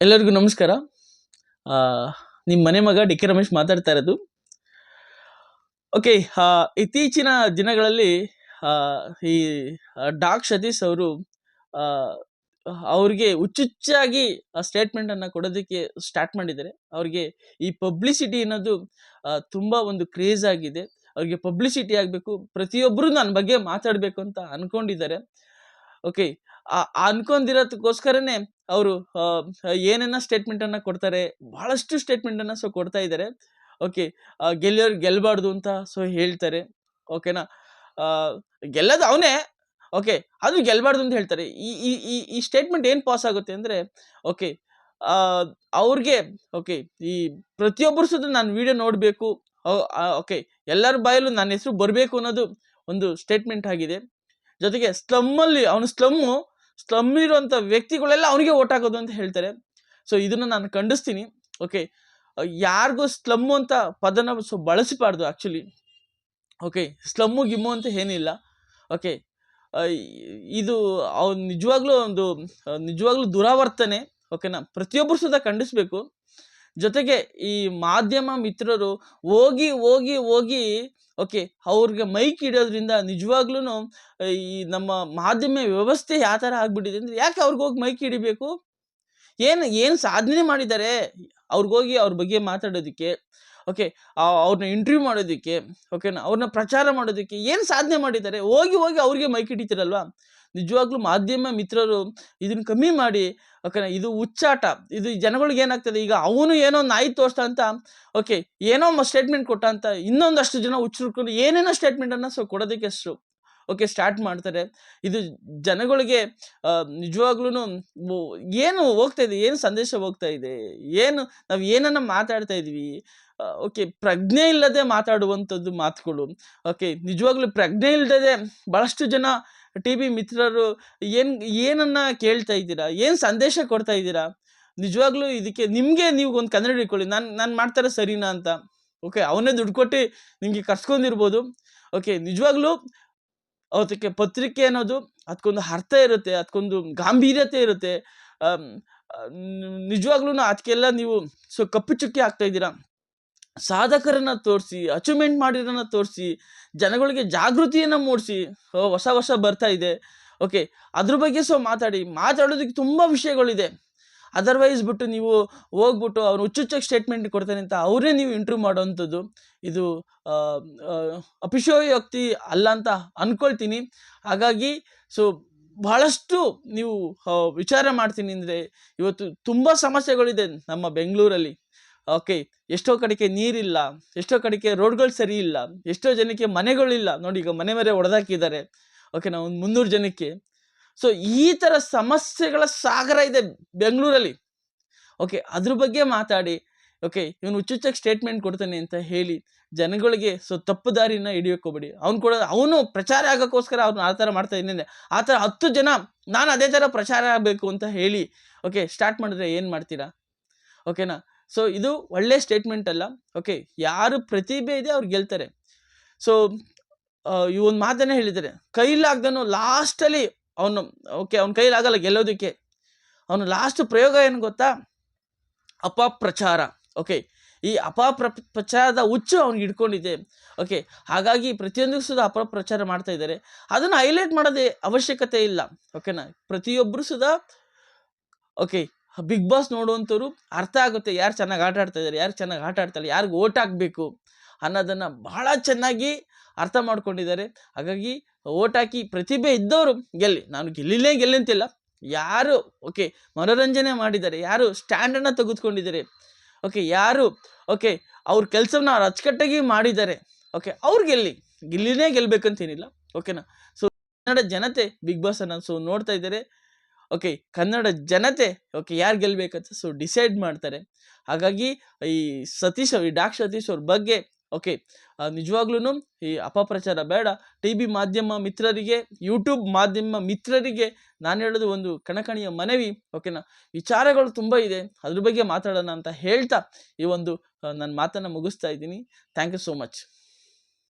ಎಲ್ಲರಿಗೂ ನಮಸ್ಕಾರ. ನಿಮ್ಮ ಮನೆ ಮಗ ಡಿ ಕೆ ರಮೇಶ್ ಮಾತಾಡ್ತಾ ಇರೋದು. ಓಕೆ ಇತ್ತೀಚಿನ ದಿನಗಳಲ್ಲಿ ಈ ಡಾಕ್ ಸತೀಶ್ ಅವರು ಅವ್ರಿಗೆ ಹುಚ್ಚುಚ್ಚಾಗಿ ಸ್ಟೇಟ್ಮೆಂಟನ್ನು ಕೊಡೋದಕ್ಕೆ ಸ್ಟಾರ್ಟ್ ಮಾಡಿದ್ದಾರೆ. ಅವ್ರಿಗೆ ಈ ಪಬ್ಲಿಸಿಟಿ ಅನ್ನೋದು ತುಂಬ ಒಂದು ಕ್ರೇಜ್ ಆಗಿದೆ. ಅವ್ರಿಗೆ ಪಬ್ಲಿಸಿಟಿ ಆಗಬೇಕು ಪ್ರತಿಯೊಬ್ಬರು ನನ್ನ ಬಗ್ಗೆ ಮಾತಾಡಬೇಕು ಅಂತ ಅಂದ್ಕೊಂಡಿದ್ದಾರೆ ಓಕೆ ಅನ್ಕೊಂಡಿರೋದಕ್ಕೋಸ್ಕರನೇ ಅವರು ಏನೇನ ಸ್ಟೇಟ್ಮೆಂಟನ್ನು ಕೊಡ್ತಾರೆ, ಬಹಳಷ್ಟು ಸ್ಟೇಟ್ಮೆಂಟನ್ನು ಸೊ ಕೊಡ್ತಾ ಇದ್ದಾರೆ. ಓಕೆ ಗೆಲ್ಲೋರು ಗೆಲ್ಲಬಾರ್ದು ಅಂತ ಸೊ ಹೇಳ್ತಾರೆ. ಓಕೆನಾ? ಗೆಲ್ಲೋದು ಅವನೇ. ಓಕೆ, ಅದು ಗೆಲ್ಲಬಾರ್ದು ಅಂತ ಹೇಳ್ತಾರೆ. ಈ ಈ ಈ ಈ ಸ್ಟೇಟ್ಮೆಂಟ್ ಏನು ಪಾಸ್ ಆಗುತ್ತೆ ಅಂದರೆ, ಓಕೆ ಅವ್ರಿಗೆ, ಓಕೆ, ಈ ಪ್ರತಿಯೊಬ್ಬರು ಸುತ್ತ ನಾನು ವಿಡಿಯೋ ನೋಡಬೇಕು ಓಕೆ, ಎಲ್ಲರ ಬಾಯಲ್ಲೂ ನನ್ನ ಹೆಸರು ಬರಬೇಕು ಅನ್ನೋದು ಒಂದು ಸ್ಟೇಟ್ಮೆಂಟ್ ಆಗಿದೆ. ಜೊತೆಗೆ ಸ್ಲಮ್ಮಲ್ಲಿ, ಅವನು ಸ್ಲಮ್ಮು ಸ್ಲಮ್ ಇರುವಂಥ ವ್ಯಕ್ತಿಗಳೆಲ್ಲ ಅವನಿಗೆ ಓಟ್ ಹಾಕೋದು ಅಂತ ಹೇಳ್ತಾರೆ. ಸೊ ಇದನ್ನು ನಾನು ಖಂಡಿಸ್ತೀನಿ. ಓಕೆ ಯಾರಿಗೂ ಸ್ಲಮ್ ಅಂತ ಪದನ ಸೊ ಬಳಸಬಾರ್ದು ಆ್ಯಕ್ಚುಲಿ ಓಕೆ ಸ್ಲಮ್ಮು ಗಿಮ್ಮು ಅಂತ ಏನಿಲ್ಲ. ಓಕೆ ಇದು ಅವ್ನು ನಿಜವಾಗ್ಲೂ ಒಂದು, ನಿಜವಾಗ್ಲೂ ದುರಾವರ್ತನೆ. ಓಕೆನಾ ಪ್ರತಿಯೊಬ್ಬರು ಸುದ ಖಂಡಿಸ್ಬೇಕು. ಜೊತೆಗೆ ಈ ಮಾಧ್ಯಮ ಮಿತ್ರರು ಹೋಗಿ ಹೋಗಿ ಹೋಗಿ ಓಕೆ ಅವ್ರಿಗೆ ಮೈಕ್ ಇಡೋದ್ರಿಂದ ನಿಜವಾಗ್ಲೂ ಈ ನಮ್ಮ ಮಾಧ್ಯಮ ವ್ಯವಸ್ಥೆ ಯಾವ ಥರ ಆಗ್ಬಿಟ್ಟಿದೆ ಅಂದರೆ ಯಾಕೆ ಅವ್ರಿಗೆ ಹೋಗಿ ಮೈಕ್ ಹಿಡಿಬೇಕು ಏನು ಏನು ಸಾಧನೆ ಮಾಡಿದ್ದಾರೆ? ಅವ್ರಿಗೋಗಿ ಅವ್ರ ಬಗ್ಗೆ ಮಾತಾಡೋದಕ್ಕೆ. ಓಕೆ ಅವ್ರನ್ನ ಇಂಟರ್ವ್ಯೂ ಮಾಡೋದಕ್ಕೆ ಓಕೆನಾ ಅವ್ರನ್ನ ಪ್ರಚಾರ ಮಾಡೋದಕ್ಕೆ ಏನು ಸಾಧನೆ ಮಾಡಿದ್ದಾರೆ? ಹೋಗಿ ಹೋಗಿ ಅವ್ರಿಗೆ ಮೈಕ್ ಹಿಡಿತೀರಲ್ವಾ? ನಿಜವಾಗ್ಲೂ ಮಾಧ್ಯಮ ಮಿತ್ರರು ಇದನ್ನು ಕಮ್ಮಿ ಮಾಡಿ ಓಕೆನಾ ಇದು ಹುಚ್ಚಾಟ. ಇದು ಜನಗಳಿಗೆ ಏನಾಗ್ತದೆ? ಈಗ ಅವನು ಏನೋ ನಾಯಿ ತೋರಿಸ್ತಾ ಅಂತ ಓಕೆ ಏನೋ ಸ್ಟೇಟ್ಮೆಂಟ್ ಕೊಟ್ಟ ಅಂತ ಇನ್ನೊಂದಷ್ಟು ಜನ ಹುಚ್ಚುರ್ಕೊಂಡು ಏನೇನೋ ಸ್ಟೇಟ್ಮೆಂಟನ್ನು ಸೊ, ಕೊಡೋದಕ್ಕೆ ಅಷ್ಟು ಓಕೆ ಸ್ಟಾರ್ಟ್ ಮಾಡ್ತಾರೆ. ಇದು ಜನಗಳಿಗೆ ನಿಜವಾಗ್ಲೂ ಏನು ಹೋಗ್ತಾ ಇದೆ? ಏನು ಸಂದೇಶ ಹೋಗ್ತಾ ಇದೆ? ಏನು, ನಾವು ಏನನ್ನ ಮಾತಾಡ್ತಾ ಇದ್ವಿ? ಓಕೆ ಪ್ರಜ್ಞೆ ಇಲ್ಲದೆ ಮಾತಾಡುವಂಥದ್ದು ಮಾತುಗಳು. ಓಕೆ ನಿಜವಾಗ್ಲೂ ಪ್ರಜ್ಞೆ ಇಲ್ಲದೆ ಭಾಳಷ್ಟು ಜನ ಟಿ ವಿ ಮಿತ್ರರು ಏನು, ಏನನ್ನ ಕೇಳ್ತಾ ಇದ್ದೀರಾ? ಏನು ಸಂದೇಶ ಕೊಡ್ತಾ ಇದ್ದೀರಾ? ನಿಜವಾಗ್ಲೂ ಇದಕ್ಕೆ ನಿಮಗೆ ನೀವು ಒಂದು ಕನ್ನಡ ಇಟ್ಕೊಳ್ಳಿ ನಾನು ನಾನು ಮಾಡ್ತಾರೆ ಸರಿನಾ ಅಂತ. ಓಕೆ ಅವನೇ ದುಡ್ಡು ಕೊಟ್ಟು ನಿಮಗೆ ಕರ್ಸ್ಕೊಂಡಿರ್ಬೋದು. ಓಕೆ ನಿಜವಾಗ್ಲೂ ಅದಕ್ಕೆ ಪತ್ರಿಕೆ ಅನ್ನೋದು ಅದಕ್ಕೊಂದು ಅರ್ಥ ಇರುತ್ತೆ ಅದಕ್ಕೊಂದು ಗಾಂಭೀರ್ಯತೆ ಇರುತ್ತೆ. ನಿಜವಾಗ್ಲೂ ಅದಕ್ಕೆಲ್ಲ ನೀವು ಸೊ ಕಪ್ಪು ಚುಕ್ಕಿ ಹಾಕ್ತಾ ಇದ್ದೀರಾ? ಸಾಧಕರನ್ನ ತೋರಿಸಿ, ಅಚೀವ್ಮೆಂಟ್ ಮಾಡಿರೋನ್ನ ತೋರಿಸಿ, ಜನಗಳಿಗೆ ಜಾಗೃತಿಯನ್ನು ಮೂಡಿಸಿ ಹೊಸ ಹೊಸ ಬರ್ತಾ ಇದೆ. ಓಕೆ, ಅದ್ರ ಬಗ್ಗೆ ಸೊ ಮಾತಾಡಿ. ಮಾತಾಡೋದಕ್ಕೆ ತುಂಬ ವಿಷಯಗಳಿದೆ. ಅದರ್ವೈಸ್ ಬಿಟ್ಟು ನೀವು ಹೋಗ್ಬಿಟ್ಟು ಅವ್ರು ಹುಚ್ಚುಚ್ಚಾಗಿ ಸ್ಟೇಟ್ಮೆಂಟ್ ಕೊಡ್ತಾನೆ ಅಂತ ಅವರೇ ನೀವು ಇಂಟ್ರ್ಯೂ ಮಾಡೋವಂಥದ್ದು ಇದು ಅಪಿಶಯೋಕ್ತಿ ಅಲ್ಲ ಅಂತ ಅಂದ್ಕೊಳ್ತೀನಿ ಹಾಗಾಗಿ, ಸೊ, ಬಹಳಷ್ಟು ನೀವು ವಿಚಾರ ಮಾಡ್ತೀನಿ ಅಂದರೆ ಇವತ್ತು ತುಂಬ ಸಮಸ್ಯೆಗಳಿದೆ ನಮ್ಮ ಬೆಂಗಳೂರಲ್ಲಿ. ಓಕೆ, ಎಷ್ಟೋ ಕಡೆಗೆ ನೀರಿಲ್ಲ, ಎಷ್ಟೋ ಕಡೆಗೆ ರೋಡ್ಗಳು ಸರಿ ಇಲ್ಲ, ಎಷ್ಟೋ ಜನಕ್ಕೆ ಮನೆಗಳಿಲ್ಲ ನೋಡಿ, ಈಗ ಮನೆ ಮರೆ ಹೊಡೆದಾಕಿದ್ದಾರೆ ಓಕೆ, ನಾವು ಒಂದು ಮುನ್ನೂರು ಜನಕ್ಕೆ. ಸೊ ಈ ಥರ ಸಮಸ್ಯೆಗಳ ಸಾಗರ ಇದೆ ಬೆಂಗಳೂರಲ್ಲಿ. ಓಕೆ, ಅದ್ರ ಬಗ್ಗೆ ಮಾತಾಡಿ. ಓಕೆ, ಇವನು ಹುಚ್ಚುಚ್ಚಾಗಿ ಸ್ಟೇಟ್ಮೆಂಟ್ ಕೊಡ್ತಾನೆ ಅಂತ ಹೇಳಿ ಜನಗಳಿಗೆ ಸೊ, ತಪ್ಪು ದಾರಿನ ಹಿಡಿಯೋಕೋಬೇಡಿ ಅವ್ನು ಕೂಡ, ಅವನು ಪ್ರಚಾರ ಆಗೋಕ್ಕೋಸ್ಕರ ಅವ್ನು ಆ ಥರ ಮಾಡ್ತಾ ಇದ್ದಾನೆ. ಆ ಥರ ಹತ್ತು ಜನ, ನಾನು ಅದೇ ಥರ ಪ್ರಚಾರ ಆಗಬೇಕು ಅಂತ ಹೇಳಿ, ಓಕೆ ಸ್ಟಾರ್ಟ್ ಮಾಡಿದ್ರೆ ಏನು ಮಾಡ್ತೀರಾ? ಓಕೆನಾ? ಸೊ ಇದು ಒಳ್ಳೆ ಸ್ಟೇಟ್ಮೆಂಟ್ ಅಲ್ಲ. ಓಕೆ ಯಾರು ಪ್ರತಿಭೆ ಇದೆ ಅವ್ರು ಗೆಲ್ತಾರೆ. ಸೊ ಈ ಒಂದು ಮಾತನ್ನೇ ಹೇಳಿದ್ದಾರೆ. ಕೈಲಾಗ್ದನು ಲಾಸ್ಟಲ್ಲಿ ಅವನು ಓಕೆ ಅವ್ನ ಕೈಲಾಗಲ್ಲ ಗೆಲ್ಲೋದಕ್ಕೆ. ಅವನು ಲಾಸ್ಟ್ ಪ್ರಯೋಗ ಏನು ಗೊತ್ತಾ? ಅಪಪ್ರಚಾರ. ಓಕೆ ಈ ಅಪಪ್ರ ಪ್ರಚಾರದ ಹುಚ್ಚು ಅವ್ನಿಗೆ ಹಿಡ್ಕೊಂಡಿದೆ. ಓಕೆ ಹಾಗಾಗಿ ಪ್ರತಿಯೊಂದಕ್ಕೂ ಸುದ ಅಪಪ್ರಚಾರ ಮಾಡ್ತಾ ಇದ್ದಾರೆ. ಅದನ್ನು ಹೈಲೈಟ್ ಮಾಡೋದೇ ಅವಶ್ಯಕತೆ ಇಲ್ಲ. ಓಕೆನಾ ಪ್ರತಿಯೊಬ್ಬರು ಸುದ ಓಕೆ ಬಿಗ್ ಬಾಸ್ ನೋಡುವಂಥವ್ರು ಅರ್ಥ ಆಗುತ್ತೆ. ಯಾರು ಚೆನ್ನಾಗಿ ಆಟ ಆಡ್ತಾ ಇದ್ದಾರೆ, ಯಾರು ಚೆನ್ನಾಗಿ ಆಟ ಆಡ್ತಾರೆ ಯಾರಿಗೆ ಓಟ್ ಹಾಕಬೇಕು ಅನ್ನೋದನ್ನು ಬಹಳ ಚೆನ್ನಾಗಿ ಅರ್ಥ ಮಾಡ್ಕೊಂಡಿದ್ದಾರೆ. ಹಾಗಾಗಿ ಓಟ್ ಹಾಕಿ ಪ್ರತಿಭೆ ಇದ್ದವರು ಗೆಲ್ಲಿ. ನಾನು ಗೆಲ್ಲಿಲ್ಲೇ ಗೆಲ್ಲಂತಿಲ್ಲ ಯಾರು, ಓಕೆ, ಮನೋರಂಜನೆ ಮಾಡಿದ್ದಾರೆ, ಯಾರು ಸ್ಟ್ಯಾಂಡನ್ನು ತೆಗೆದುಕೊಂಡಿದ್ದಾರೆ, ಓಕೆ, ಯಾರು, ಓಕೆ, ಅವ್ರ ಕೆಲಸವನ್ನ ಅವ್ರು ಅಚ್ಚುಕಟ್ಟಾಗಿ ಮಾಡಿದ್ದಾರೆ, ಓಕೆ, ಅವ್ರು ಗೆಲ್ಲಿ. ಗೆಲ್ಲಿನೇ ಗೆಲ್ಲಬೇಕಂತೇನಿಲ್ಲ ಓಕೆನಾ? ಸೊ ಕನ್ನಡ ಜನತೆ ಬಿಗ್ ಬಾಸ್ ಅನ್ನ ಸೊ ನೋಡ್ತಾ ಇದ್ದಾರೆ. ಓಕೆ, ಕನ್ನಡ ಜನತೆ, ಓಕೆ, ಯಾರು ಗೆಲ್ಲಬೇಕಂತ ಸೊ, ಡಿಸೈಡ್ ಮಾಡ್ತಾರೆ. ಹಾಗಾಗಿ ಈ ಸತೀಶ್ ಈ ಡಾಕ್ ಸತೀಶ್ ಅವ್ರ ಬಗ್ಗೆ, ಓಕೆ ನಿಜವಾಗ್ಲೂ ಈ ಅಪಪ್ರಚಾರ ಬೇಡ. ಟಿ ವಿ ಮಾಧ್ಯಮ ಮಿತ್ರರಿಗೆ, ಯೂಟ್ಯೂಬ್ ಮಾಧ್ಯಮ ಮಿತ್ರರಿಗೆ ನಾನು ಹೇಳೋದು ಒಂದು ಕಣಕಣಿಯ ಮನವಿ, ಓಕೆನಾ? ವಿಚಾರಗಳು ತುಂಬ ಇದೆ. ಅದ್ರ ಬಗ್ಗೆ ಮಾತಾಡೋಣ ಅಂತ ಹೇಳ್ತಾ ಈ ಒಂದು ನನ್ನ ಮಾತನ್ನು ಮುಗಿಸ್ತಾ ಇದ್ದೀನಿ. Thank you so much.